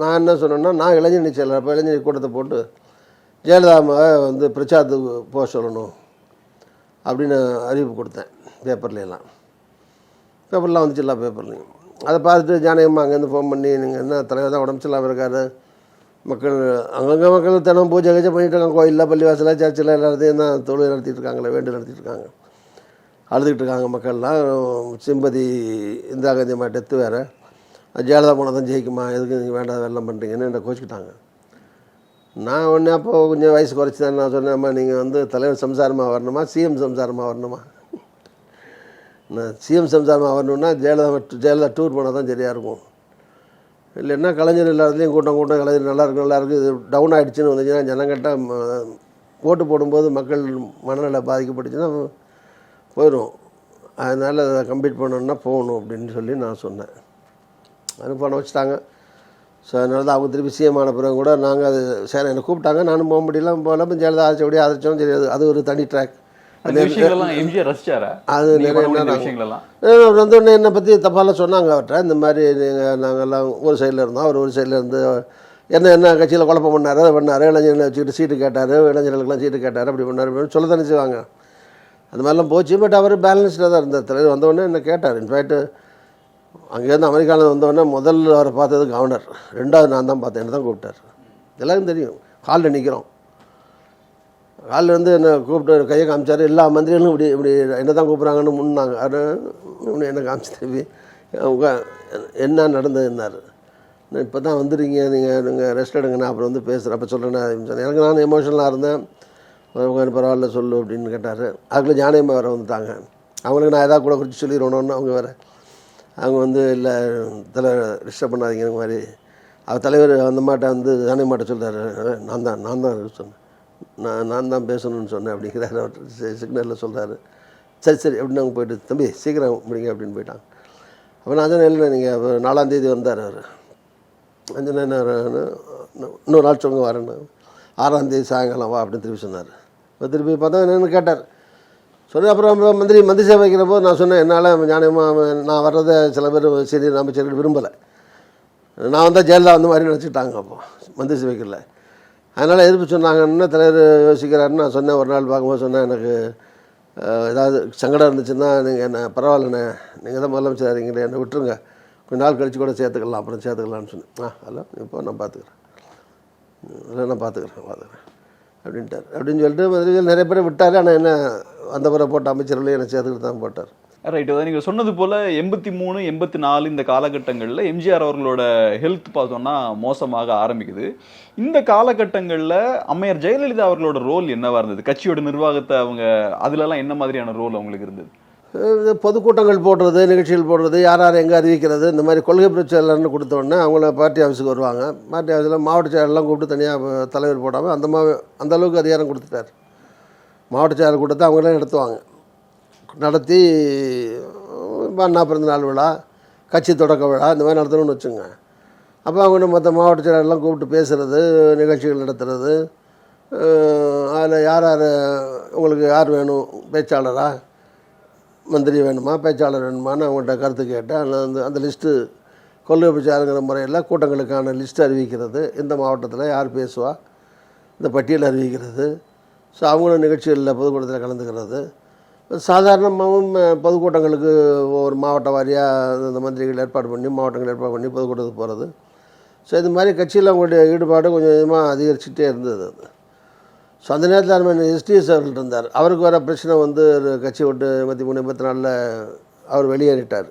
நான் என்ன சொன்னேன்னா நான் இளைஞர் செயலர் அப்போ இளைஞர் கூட்டத்தை போட்டு ஜெயலலிதா அம்மாவை வந்து பிரச்சாரத்துக்கு போக சொல்லணும். அப்படின்னு அறிவிப்பு கொடுத்தேன் பேப்பர்லாம் பேப்பர்லாம் வந்துச்சு எல்லா பேப்பர்லையும். அதை பார்த்துட்டு ஜானகம்மா அங்கேருந்து ஃபோன் பண்ணி நீங்கள் என்ன தலைவர் தான் உடம்பு சரியில்லாமல் இருக்காரு? மக்கள் அங்கங்கே மக்கள் தினம் பூஜை கஜை பண்ணிட்டு இருக்காங்க. கோயிலில் பள்ளிவாசலில் சர்ச்சில் எல்லாத்தையும் தான் தொழில் நடத்திட்டு இருக்காங்களே வேண்டு நடத்திட்டு இருக்காங்க. அழுதுகிட்டு இருக்காங்க மக்கள்லாம். சிம்பதி இந்திரா காந்தி அம்மா டெத்து வேறு. ஜெயலலிதா போனால் தான் ஜெயிக்குமா? எதுக்கு நீங்கள் வேண்டாம் வெள்ளம் பண்ணுறீங்கன்னு என்னை கோச்சிக்கிட்டாங்க. நான் ஒன்று அப்போ கொஞ்சம் வயசு குறைச்சி தான் நான் சொன்னேன் அம்மா நீங்கள் வந்து தலைவர் சம்சாரமாக வரணுமா சிஎம் சம்சாரமாக வரணுமா? நான் சிஎம் சம்சாரமாக வரணும்னா ஜெயலலிதா ஜெயலலிதா டூர் போனால் தான் சரியாக இருக்கும். இல்லைன்னா கலைஞர் எல்லாத்துலேயும் கூட்டம் கூட்டம் கலைஞர் நல்லா இருக்கு நல்லா இது டவுன் ஆகிடுச்சின்னு வந்துச்சுன்னா ஜனங்கிட்ட ஓட்டு போடும்போது மக்கள் மனநிலை பாதிக்கப்பட்டுச்சுன்னா போயிடும் அதனால் அதை கம்ப்ளீட் பண்ணணுன்னா போகணும் அப்படின்னு சொல்லி நான் சொன்னேன். அது வச்சுட்டாங்க ஸோ அதனால தான் அவங்க திருப்பி சிஎம் ஆன பிறகு கூட நாங்கள் அது சரி என்னை கூப்பிட்டாங்க. நானும் போக முடியல. போகல ஜெயலலிதா ஆதரிச்சபடியே ஆதரிச்சோம். சரி அது அது ஒரு தனி ட்ராக் அது நிறைய வந்து என்னை பற்றி தப்பாலாம் சொன்னாங்க அவர்கிட்ட. இந்த மாதிரி நீங்கள் நாங்கள்லாம் ஒரு சைடில் இருந்தோம். அவர் ஒரு சைடில் இருந்து என்ன என்ன கட்சியில் குழப்பம் பண்ணார்? அதை பண்ணார்? இளைஞர்களை வச்சுக்கிட்டு சீட்டு கேட்டார்? இளைஞர்களுக்கெல்லாம் சீட்டு கேட்டார்? அப்படி பண்ணார்? இப்படி சொல்ல தானே செய்வாங்க அந்த மாதிரிலாம் போச்சு. பட் அவர் பேலன்ஸ்டாக தான் இருந்தார். தலைவர் வந்தவொடனே என்ன கேட்டார்? இன்ஃபேக்ட் அங்கேருந்து அமெரிக்காவில் வந்தவொடனே முதல்ல அவரை பார்த்தது கவர்னர். ரெண்டாவது நான் தான் பார்த்தேன் என்ன தான் கூப்பிட்டார். எல்லாருக்கும் தெரியும். ஹாலில் நிற்கிறோம் ஹாலில் வந்து என்னை கூப்பிட்டு கையை காமிச்சார். எல்லா மந்திரிகளும் இப்படி இப்படி என்ன தான் கூப்பிட்றாங்கன்னு முன்னாங்க அது இப்படி என்ன காமிச்சு திருப்பி என்ன நடந்ததுன்னாரு. நான் இப்போ தான் வந்துடுறீங்க நீங்கள் நீங்கள் ரெஸ்ட் எடுங்க. நான் அப்புறம் வந்து பேசுகிறேன் அப்போ சொல்கிறேன் சொன்னேன். எனக்கு நான் எமோஷனலாக இருந்தேன். அவங்க பரவாயில்ல சொல்லு. அப்படின்னு கேட்டார். அதுக்குள்ளே ஜானகம்மா வேறு வந்துட்டாங்க. அவங்களுக்கு நான் எதாவது கூட குறித்து சொல்லிடணும்னு அவங்க வேறு அவங்க வந்து இல்லை தலைவர் டிஸ்டர்ப் பண்ணாதீங்க மாதிரி. அவர் தலைவர் அந்த மாட்ட வந்து தானே மாட்ட சொல்கிறாரு நான் தான் நான் தான் சொன்னேன். நான் நான் தான் பேசணும்னு சொன்னேன் அப்படிங்கிறாரு. அவர் சிக்னலில் சொல்கிறாரு சரி சரி அப்படின்னு அவங்க போயிட்டு தம்பி சீக்கிரம் முடிங்க அப்படின்னு போயிட்டாங்க. அப்போ நான் சொன்னேன் இல்லை நீங்கள் நாலாந்தேதி வந்தார் அவர். அஞ்சு என்ன இன்னொரு நாள் சொல்லுங்க வரேன்னு. ஆறாந்தேதி சாயங்காலம் வா அப்படின்னு திருப்பி சொன்னார். இப்போ திருப்பி பார்த்தா என்னென்னு கேட்டார். சொன்னேன் அப்புறம் மந்திரி மந்திரி சேவை வைக்கிற போது நான் சொன்னேன் என்னால் ஞானமாக நான் வர்றதை சில பேர் சரி அமைச்சர்கள் விரும்பலை. நான் வந்தால் ஜெயலலிதா அந்த மாதிரி நினச்சிட்டாங்க அப்போ மந்திரி சபைக்கில் அதனால் எதிர்ப்பு சொன்னாங்கன்னு தலைவர் யோசிக்கிறாருன்னு நான் சொன்னேன் ஒரு நாள் பார்க்கும்போது சொன்னேன் எனக்கு ஏதாவது சங்கடம் இருந்துச்சுன்னா நீங்கள் என்ன பரவாயில்லண்ணே நீங்கள் தான் முதலமைச்சர் இருக்கீங்களே என்னை விட்டுருங்க. கொஞ்ச நாள் கழித்து கூட சேர்த்துக்கலாம் அப்புறம் சேர்த்துக்கலாம்னு சொன்னேன். ஆ ஹலோ இப்போ நான் பார்த்துக்குறேன். இல்லை நான் பார்த்துக்குறேன் பார்த்துக்கிறேன். அப்படின்ட்டார். அப்படின்னு சொல்லிட்டு மதுரையில் நிறைய பேரை விட்டார். ஆனால் என்ன அந்த முறை போட்ட அமைச்சர்களையும் என்னை சேர்த்துக்கிட்டு தான் போட்டார். ரைட் அதான் சொன்னது போல் எண்பத்தி மூணு எண்பத்தி நாலு இந்த காலகட்டங்களில் எம்ஜிஆர் அவர்களோட ஹெல்த் பார்த்தோன்னா மோசமாக ஆரம்பிக்குது. இந்த காலகட்டங்களில் அம்மையார் ஜெயலலிதா அவர்களோட ரோல் என்னவாக இருந்தது? கட்சியோட நிர்வாகத்தை அவங்க அதிலலாம் என்ன மாதிரியான ரோல் அவங்களுக்கு இருந்தது? பொதுக்கூட்டங்கள் போடுறது நிகழ்ச்சிகள் போடுறது யார் யார் எங்கே அறிவிக்கிறது இந்த மாதிரி கொள்கை பிரச்சனைன்னு கொடுத்தோடனே அவங்கள பார்ட்டி ஆஃபீஸுக்கு வருவாங்க. பார்ட்டி ஆஃபீஸில் மாவட்ட செயலெல்லாம் கூப்பிட்டு தனியாக தலைவர் போடாமல் அந்த மா அந்தளவுக்கு அதிகாரம் கொடுத்துட்டார். மாவட்ட செயலர் கூட்டத்தை அவங்களே நடத்துவாங்க. நடத்தி அண்ணா பிறந்த நாள் விழா கட்சி தொடக்க விழா இந்த மாதிரி நடத்தணும்னு வச்சுங்க. அப்போ அவங்க மற்ற மாவட்ட செயலர்லாம் கூப்பிட்டு பேசுகிறது நிகழ்ச்சிகள் நடத்துறது அதில் யார் யார் உங்களுக்கு யார் வேணும் பேச்சாளரா? மந்திரி வேணுமா பேச்சாளர் வேணுமான்னு அவங்கள்ட்ட கருத்து கேட்டேன். அதில் வந்து அந்த லிஸ்ட்டு கொள்கை பிரச்சாரங்கிற முறையில் கூட்டங்களுக்கான லிஸ்ட் அறிவிக்கிறது. இந்த மாவட்டத்தில் யார் பேசுவா இந்த பட்டியல் அறிவிக்கிறது. ஸோ அவங்களும் நிகழ்ச்சிகளில் பொதுக்கூட்டத்தில் கலந்துக்கிறது. சாதாரணமாகவும் பொதுக்கூட்டங்களுக்கு ஒவ்வொரு மாவட்ட வாரியாக இந்த மந்திரிகள் ஏற்பாடு பண்ணி மாவட்டங்கள் ஏற்பாடு பண்ணி பொதுக்கூட்டத்துக்கு போகிறது ஸோ இது மாதிரி கட்சியில் அவங்களுடைய ஈடுபாடு கொஞ்சம் கொஞ்சமாக அதிகரிச்சுட்டே இருந்தது அது. ஸோ அந்த நேரத்தில் நம்ம எஸ்டிஎஸ் அவர்கள் இருந்தார். அவருக்கு வர பிரச்சனை வந்து ஒரு கட்சி விட்டு எண்பத்தி மூணு எண்பத்தி நாலில் அவர் வெளியேறிட்டார்.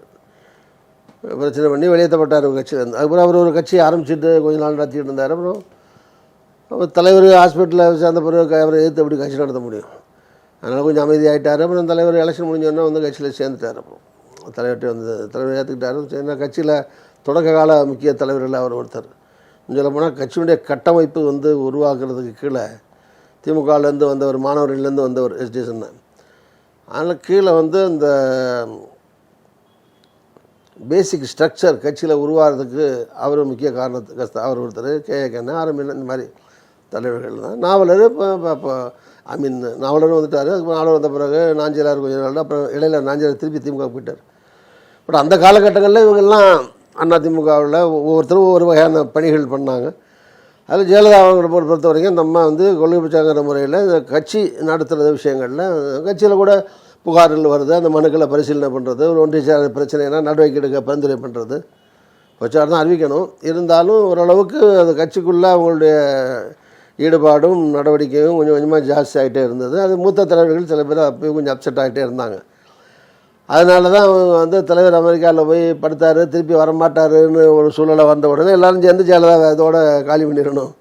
பிரச்சனை பண்ணி வெளியேற்றப்பட்டார் ஒரு கட்சியிலேருந்து அதுக்கப்புறம் அவர் ஒரு கட்சி ஆரம்பிச்சுட்டு கொஞ்ச நாள் நடத்திட்டு இருந்தார். அப்புறம் அவர் தலைவர் ஹாஸ்பிட்டலில் சேர்ந்த பிறகு அவரை எதிர்த்து எப்படி கட்சி நடத்த முடியும்? அதனால் கொஞ்சம் அமைதியாகிட்டார் அப்புறம் தலைவர் எலெக்ஷன் முடிஞ்சோடனே வந்து கட்சியில் சேர்ந்துட்டார். அப்புறம் தலைவர்கிட்ட வந்து தலைவர் ஏற்றுக்கிட்டாரு ஏன்னா கட்சியில் தொடக்க கால முக்கிய தலைவர்கள் அவர் ஒருத்தர். சொல்ல போனால் கட்சியினுடைய கட்டமைப்பு வந்து உருவாக்குறதுக்கு கீழே திமுகலேருந்து வந்தவர் மாணவர்கள்லேருந்து வந்தவர் எஸ்டி சொன்னேன் அதனால் கீழே வந்து இந்த பேசிக் ஸ்ட்ரக்சர் கட்சியில் உருவாகிறதுக்கு அவர் முக்கிய காரணத்துக்கு அவர் ஒருத்தர் கே கண்ணு ஆரம்பின இந்த மாதிரி தலைவர்கள் தான். நாவலர் இப்போ இப்போ ஐ மீன் நாவலரும் வந்துட்டார். அதுக்கு நாவலர் வந்த பிறகு நாஞ்சிலார் கொஞ்சம் நாள் அப்புறம் இடையில நாஞ்சிலார் திருப்பி திமுக போயிட்டார். பட் அந்த காலகட்டங்களில் இவங்கெல்லாம் அண்ணா திமுகவில் ஒவ்வொருத்தரும் ஒவ்வொரு வகையான பணிகள் பண்ணாங்க. அதில் ஜெயலலிதாங்கிற அவங்களை பொறுத்த வரைக்கும் இந்த அம்மா வந்து கொள்கை பிரச்சாரங்கிற முறையில் இந்த கட்சி நடத்துகிற விஷயங்களில் கட்சியில் கூட புகார்கள் வருது அந்த மனுக்களை பரிசீலனை பண்ணுறது ஒரு ஒன்றிய பிரச்சனைனா நடவடிக்கை எடுக்க பரிந்துரை பண்ணுறது பிரச்சாரம் தான் அறிவிக்கணும். இருந்தாலும் ஓரளவுக்கு அந்த கட்சிக்குள்ளே அவங்களுடைய ஈடுபாடும் நடவடிக்கையும் கொஞ்சம் கொஞ்சமாக ஜாஸ்தி ஆகிட்டே இருந்தது. அது மூத்த தலைவர்கள் சில பேர் அப்போயும் கொஞ்சம் அப்செட் ஆகிட்டே இருந்தாங்க. அதனால தான் அவங்க வந்து தலைவர் அமெரிக்காவில் போய் படுத்தார் திருப்பி வரமாட்டாருன்னு ஒரு சூழ்நிலை வந்த உடனே எல்லாரும் சேர்ந்து ஜெயலலிதா இதோட காலி பண்ணிடணும்.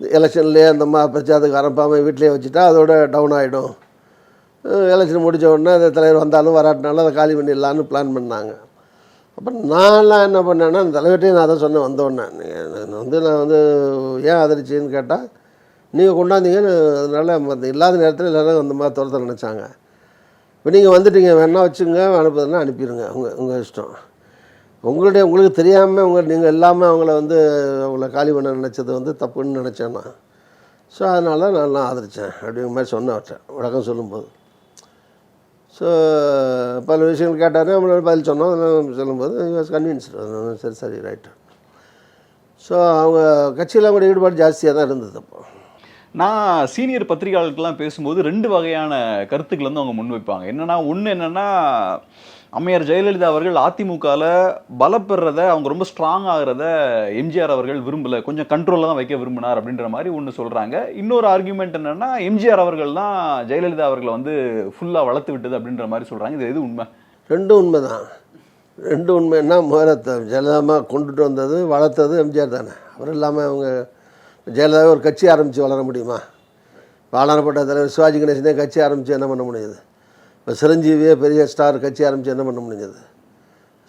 எலெக்ஷன்லேயே அந்த மா பிரச்சாரத்துக்கு ஆரம்பாமல் வீட்டிலேயே வச்சுட்டா அதோட டவுன் ஆகிடும் எலெக்ஷன் முடித்த உடனே அந்த தலைவர் வந்தாலும் வராட்டினாலும் அதை காலி பண்ணிடலான்னு பிளான் பண்ணாங்க. அப்புறம் நான்லாம் என்ன பண்ணேன்னா அந்த தலைவர்கிட்டையும் நான் தான் சொன்னேன் வந்த உடனே. நான் வந்து நான் வந்து ஏன் ஆதரிச்சின்னு கேட்டால் நீங்கள் கொண்டாந்தீங்கன்னு அதனால் மத்த இல்லாத நேரத்தில் எல்லோரும் அந்த மாதிரி துரத்த நினச்சாங்க. இப்போ நீங்கள் வந்துட்டீங்க வேணா வச்சுங்க அனுப்புதுன்னா அனுப்பிடுங்க உங்கள் உங்கள் இஷ்டம். உங்களுடைய உங்களுக்கு தெரியாமல் உங்கள் நீங்கள் இல்லாமல் அவங்கள வந்து அவங்கள காலி பண்ண நினச்சது வந்து தப்புன்னு நினச்சேன் நான் ஸோ அதனால நான் நான் ஆதரித்தேன் அப்படிங்கிற மாதிரி சொன்னேன் அவர்கிட்ட விளக்கம் சொல்லும்போது. ஸோ பல விஷயங்கள் கேட்டார் நம்மளோட பதில் சொன்னோம் அதெல்லாம் சொல்லும்போது கன்வின்ஸ்டு சரி சரி ரைட்டு ஸோ அவங்க கட்சியில் அவங்களோட ஈடுபாடு ஜாஸ்தியாக தான் இருந்தது அப்போ. நான் சீனியர் பத்திரிகையாளர்கள்லாம் பேசும்போது ரெண்டு வகையான கருத்துக்கள் வந்து அவங்க முன்வைப்பாங்க. என்னென்னா ஒன்று என்னென்னா அம்மையார் ஜெயலலிதா அவர்கள் அதிமுகவில் பலப்பெறத அவங்க ரொம்ப ஸ்ட்ராங் ஆகிறத எம்ஜிஆர் அவர்கள் விரும்பலை. கொஞ்சம் கண்ட்ரோலில் தான் வைக்க விரும்பினார் அப்படின்ற மாதிரி ஒன்று சொல்கிறாங்க இன்னொரு ஆர்குமெண்ட் என்னென்னா எம்ஜிஆர் அவர்கள் தான் ஜெயலலிதா அவர்களை வந்து ஃபுல்லாக வளர்த்து விட்டது அப்படின்ற மாதிரி சொல்கிறாங்க இது எது உண்மை? ரெண்டும் உண்மை தான் ரெண்டு உண்மைன்னா முதல்ல த- ஜெயலலிதாமா கொண்டுட்டு வந்தது வளர்த்தது எம்ஜிஆர் தானே. அவர் இல்லாமல் அவங்க ஜெயலலிதாவே ஒரு கட்சி ஆரம்பித்து வளர முடியுமா? பாலாரப்பட்ட தலைவர் சிவாஜி கணேசனே கட்சி ஆரம்பித்து என்ன பண்ண முடியுது இப்போ சிரஞ்சீவியே பெரிய ஸ்டார் கட்சி ஆரம்பித்து என்ன பண்ண முடிஞ்சது?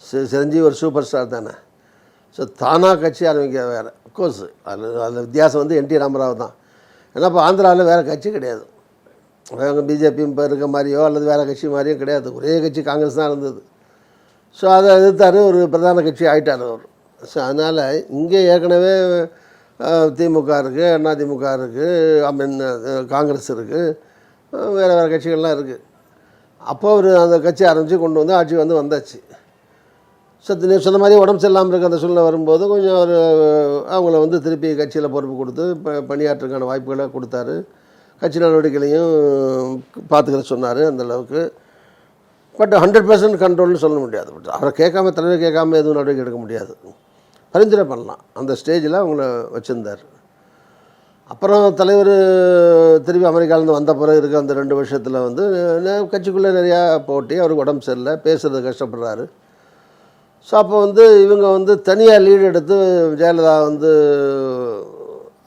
சி சிரஞ்சீவி ஒரு சூப்பர் ஸ்டார் தானே. ஸோ தானாக கட்சி ஆரம்பிக்க வேறு. அஃப்கோர்ஸ் அதில் அதில் வித்தியாசம் வந்து என்டி ராமராவ் தான். ஏன்னா இப்போ ஆந்திராவில் வேறு கட்சி கிடையாது. அவங்க பிஜேபி இப்போ இருக்க மாதிரியோ அல்லது வேறு கட்சி மாதிரியோ கிடையாது. ஒரே கட்சி காங்கிரஸ் தான் இருந்தது. ஸோ அதை எதிர்த்தார் ஒரு பிரதான கட்சி ஆகிட்டார் அவர். ஸோ அதனால் இங்கே ஏற்கனவே திமுக இருக்குது அண்ணா திமுக இருக்குது ஐ மீன் காங்கிரஸ் இருக்குது வேறு வேறு கட்சிகள்லாம் இருக்குது அப்போ அவர் அந்த கட்சி ஆரம்பித்து கொண்டு வந்து ஆட்சி வந்து வந்தாச்சு. சத்து நீ சொன்ன மாதிரி உடம்பு சரியில்லாமல் இருக்க அந்த சூழ்நிலை வரும்போது கொஞ்சம் அவர் அவங்கள வந்து திருப்பி கட்சியில் பொறுப்பு கொடுத்து ப பணியாற்றுக்கான வாய்ப்புகளை கொடுத்தாரு. கட்சி நடவடிக்கைகளையும் பார்த்துக்கிற சொன்னார் அந்தளவுக்கு பட் ஹண்ட்ரட் பர்சன்ட் கண்ட்ரோல்னு சொல்ல முடியாது. பட் அவரை கேட்காம தலைவர் கேட்காம எதுவும் நடவடிக்கை எடுக்க முடியாது. பரிந்துரை பண்ணலாம். அந்த ஸ்டேஜில் அவங்கள வச்சுருந்தார். அப்புறம் தலைவர் திரும்பி அமெரிக்காவிலேருந்து வந்த பிறகு இருக்க அந்த ரெண்டு வருஷத்தில் வந்து கட்சிக்குள்ளே நிறையா போட்டி அவருக்கு உடம்பு சரியில்லை பேசுகிறது கஷ்டப்படுறாரு. ஸோ அப்போ வந்து இவங்க வந்து தனியாக லீடு எடுத்து ஜெயலலிதா வந்து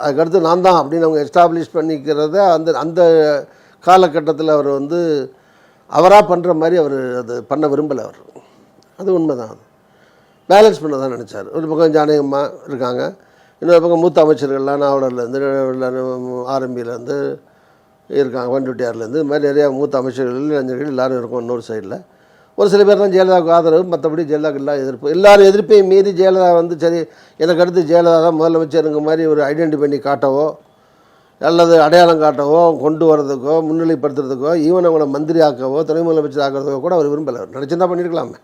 அதுக்கடுத்து நான் தான் அப்படின்னு அவங்க எஸ்டாப்ளிஷ் பண்ணிக்கிறத அந்த அந்த காலகட்டத்தில் அவர் வந்து அவராக பண்ணுற மாதிரி அவர் அது பண்ண விரும்பலை அவர். அது உண்மைதான் அது. பேலன்ஸ் பண்ண தான் நினச்சார். ஒரு பக்கம் ஜானகம்மா இருக்காங்க. இன்னொரு பக்கம் மூத்த அமைச்சர்கள்லாம் நாவலர்லேருந்து ஆரம்பியிலேருந்து இருக்காங்க வண்டுட்டியார்லேருந்து. இது மாதிரி நிறையா மூத்த அமைச்சர்கள் இளைஞர்கள் எல்லாரும் இருக்கும் இன்னொரு சைடில். ஒரு சில பேர் தான் ஜெயலலிதாவுக்கு ஆதரவு மற்றபடி ஜெயலலிதாவுக்கு எல்லா எதிர்ப்பு. எல்லாரும் எதிர்ப்பையும் மீறி ஜெயலலிதா வந்து சரி எனக்கு அடுத்து ஜெயலலிதா தான் முதலமைச்சருங்க மாதிரி ஒரு ஐடென்டி பண்ணி காட்டவோ அல்லது அடையாளம் காட்டவோ கொண்டு வரதுக்கோ முன்னிலைப்படுத்துறதுக்கோ ஈவன் அவங்கள மந்திரி ஆக்கவோ துணை முதலமைச்சர் ஆக்கிறதுக்கோ கூட அவர் விரும்பலை. நினச்சிருந்தா பண்ணியிருக்கலாமே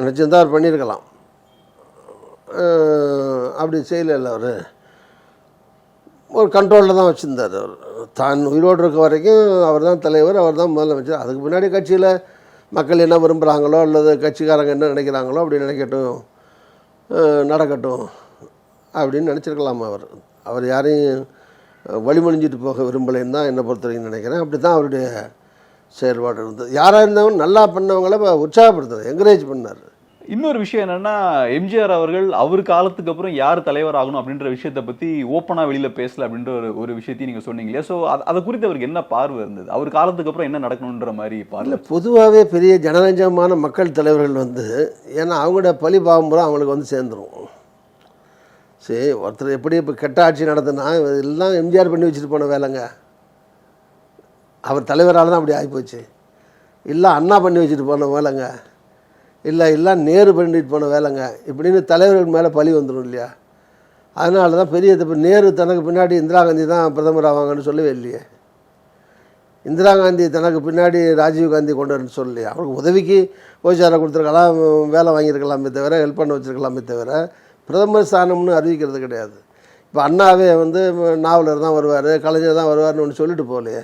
நினச்சிருந்தா அவர் பண்ணியிருக்கலாம் அப்படி செய்யலை அவர். ஒரு கண்ட்ரோலில் தான் வச்சுருந்தார் அவர். தான் உயிரோடு இருக்க வரைக்கும் அவர் தான் தலைவர் அவர் தான் முதலமைச்சர். அதுக்கு முன்னாடி கட்சியில் மக்கள் என்ன விரும்புகிறாங்களோ அல்லது கட்சிக்காரங்க என்ன நினைக்கிறாங்களோ அப்படி நினைக்கட்டும் நடக்கட்டும் அப்படின்னு நினச்சிருக்கலாம் அவர். அவர் யாரையும் வழிமொழிஞ்சிட்டு போக விரும்பலைன்னு தான் என்னை பொறுத்த வரைக்கும் நினைக்கிறேன். அப்படி தான் அவருடைய செயல்பாடு இருந்தது. யாராக இருந்தாலும் நல்லா பண்ணவங்கள உற்சாகப்படுத்துறது என்கரேஜ் பண்ணார். இன்னொரு விஷயம் என்னன்னா எம்ஜிஆர் அவர்கள் அவர் காலத்துக்கு அப்புறம் யார் தலைவர் ஆகணும் அப்படின்ற விஷயத்தை பத்தி ஓப்பனா வெளியில பேசல அப்படின்ற ஒரு ஒரு விஷயத்தையும் நீங்க சொன்னீங்க இல்லையா ஸோ அதை குறித்து அவருக்கு என்ன பார்வை இருந்தது? அவர் காலத்துக்கு அப்புறம் என்ன நடக்கணுன்ற மாதிரி பார்வை இல்லை பொதுவாகவே பெரிய ஜனரஞ்சமான மக்கள் தலைவர்கள் வந்து ஏன்னா அவங்களோட பழி பாவம் பூரா அவங்களுக்கு வந்து சேர்ந்துரும். சரி ஒருத்தர் எப்படி இப்போ கெட்ட ஆட்சி நடத்துனா எல்லாம் எம்ஜிஆர் பண்ணி வச்சுட்டு போன வேலைங்க. அவர் தலைவரால் தான் அப்படி ஆகிப்போச்சு. இல்லை அண்ணா பண்ணி வச்சுட்டு போன வேலைங்க. இல்லை இல்லை நேரு பண்ணிட்டு போன வேலைங்க. இப்படின்னு தலைவர்கள் மேலே பழி வந்துடும் இல்லையா? அதனால தான் பெரிய தப்பு. நேரு தனக்கு பின்னாடி இந்திரா காந்தி தான் பிரதமர் ஆவாங்கன்னு சொல்லவே இல்லையே. இந்திரா காந்தி தனக்கு பின்னாடி ராஜீவ் காந்தி கொண்டு வரணும்னு சொல்லலையே. அவருக்கு உதவிக்கு ஓய்ச்சாரை கொடுத்துருக்கலாம் வேலை வாங்கியிருக்கலாமே தவிர ஹெல்ப் பண்ண வச்சுருக்கலாமே தவிர பிரதமர் ஸ்தானம்னு அறிவிக்கிறது கிடையாது. இப்போ அண்ணாவே வந்து நாவலர் தான் வருவார் கலைஞர் தான் வருவார்னு ஒன்று சொல்லிட்டு போகலையே.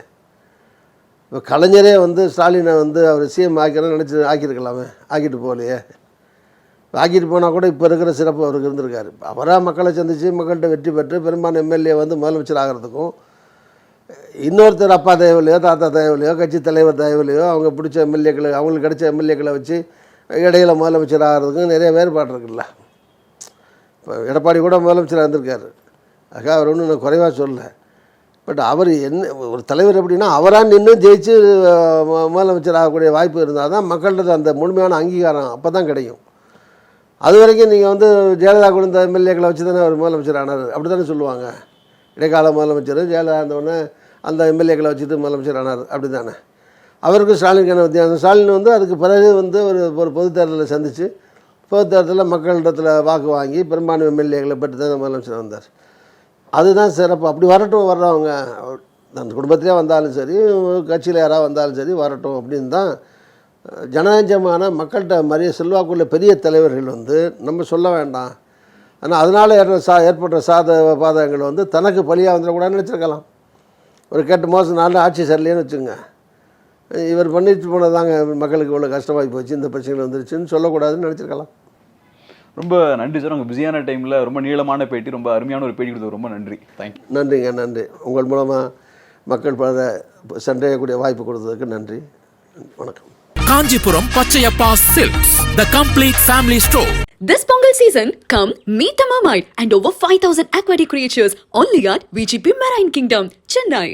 இப்போ கலைஞரே வந்து ஸ்டாலினை வந்து அவர் சிஎம் ஆக்கிறேன்னு நினச்சி ஆக்கியிருக்கலாமே. ஆக்கிட்டு போகலையே. ஆக்கிட்டு போனால் கூட இப்போ இருக்கிற சிறப்பு அவருக்கு இருந்திருக்காரு. அவராக மக்களை சந்தித்து மக்கள்கிட்ட வெற்றி பெற்று பெரும்பான்மை எம்எல்ஏ வந்து முதலமைச்சர் ஆகிறதுக்கும் இன்னொருத்தர் அப்பா தயவுலையோ தாத்தா தயவுலையோ கட்சி தலைவர் தயவுலையோ அவங்க பிடிச்ச எம்எல்ஏக்களை அவங்களுக்கு கிடைச்ச எம்எல்ஏக்களை வச்சு இடையில முதலமைச்சர் ஆகிறதுக்கும் நிறைய வேறுபாடு இருக்குல்ல. இப்போ எடப்பாடி கூட முதலமைச்சராக இருந்திருக்காரு. அதுக்காக அவர் ஒன்றும் நான் குறைவாக சொல்லலை. பட் அவர் என்ன ஒரு தலைவர் எப்படின்னா அவராக நின்று ஜெயிச்சு முதலமைச்சர் ஆகக்கூடிய வாய்ப்பு இருந்தால் தான் மக்கள்கிட்ட அந்த முழுமையான அங்கீகாரம் அப்போ தான் கிடைக்கும். அது வரைக்கும் நீங்கள் வந்து ஜெயலலிதா கொடுத்த எம்எல்ஏக்களை வச்சு தானே அவர் முதலமைச்சர் ஆனார். அப்படி தானே சொல்லுவாங்க. இடைக்கால முதலமைச்சர் ஜெயலலிதா இருந்தவுடனே அந்த எம்எல்ஏக்களை வச்சுட்டு முதலமைச்சர் ஆனார். அப்படி தானே அவருக்கு ஸ்டாலினுக்கான வித்தியாசம். ஸ்டாலின் வந்து அதுக்கு பிறகு வந்து ஒரு ஒரு பொது தேர்தலில் சந்தித்து பொது தேர்தலில் மக்களிடத்தில் வாக்கு வாங்கி பெரும்பான்மை எம்எல்ஏக்களை பெற்று தான் முதலமைச்சர் வந்தார். அதுதான் சிறப்பு. அப்படி வரட்டும் வர்றவங்க. அந்த குடும்பத்திலே வந்தாலும் சரி கட்சியில் யாராவது வந்தாலும் சரி வரட்டும் அப்படின்னு தான் ஜனநஞ்சமான மக்கள்கிட்ட மரிய செல்வாக்குள்ள பெரிய தலைவர்கள் வந்து நம்ம சொல்ல வேண்டாம். ஆனால் அதனால் ஏற்ப சா ஏற்பட்ட சாத பாதகங்கள் வந்து தனக்கு பலியாக வந்துடக்கூடாதுன்னு நினச்சிருக்கலாம். ஒரு கெட்ட மாதம் நாலு ஆட்சி சரியில்லைன்னு வச்சுங்க இவர் பண்ணிட்டு போனதாங்க மக்களுக்கு இவ்வளோ கஷ்டமாகி போச்சு இந்த பிரச்சனைகள் வந்துருச்சுன்னு சொல்லக்கூடாதுன்னு நினச்சிருக்கலாம். ரொம்ப நன்றி சார் உங்க பிஸியான டைம்ல ரொம்ப நீளமான பேட்டி ரொம்ப அருமையான ஒரு பேட்டி கொடுத்தது ரொம்ப நன்றி தேங்க்யூ நன்றிங்க நன்றி உங்கள் மூலமாக மக்கள் பல சென்றடையக்கூடிய வாய்ப்பு கொடுத்ததுக்கு நன்றி வணக்கம் Kanjipuram Pachayappa Silks, the complete family store. This Pongal season, come meet the Mermaid and over 5000 aquatic creatures only at VGP Marine Kingdom, Chennai.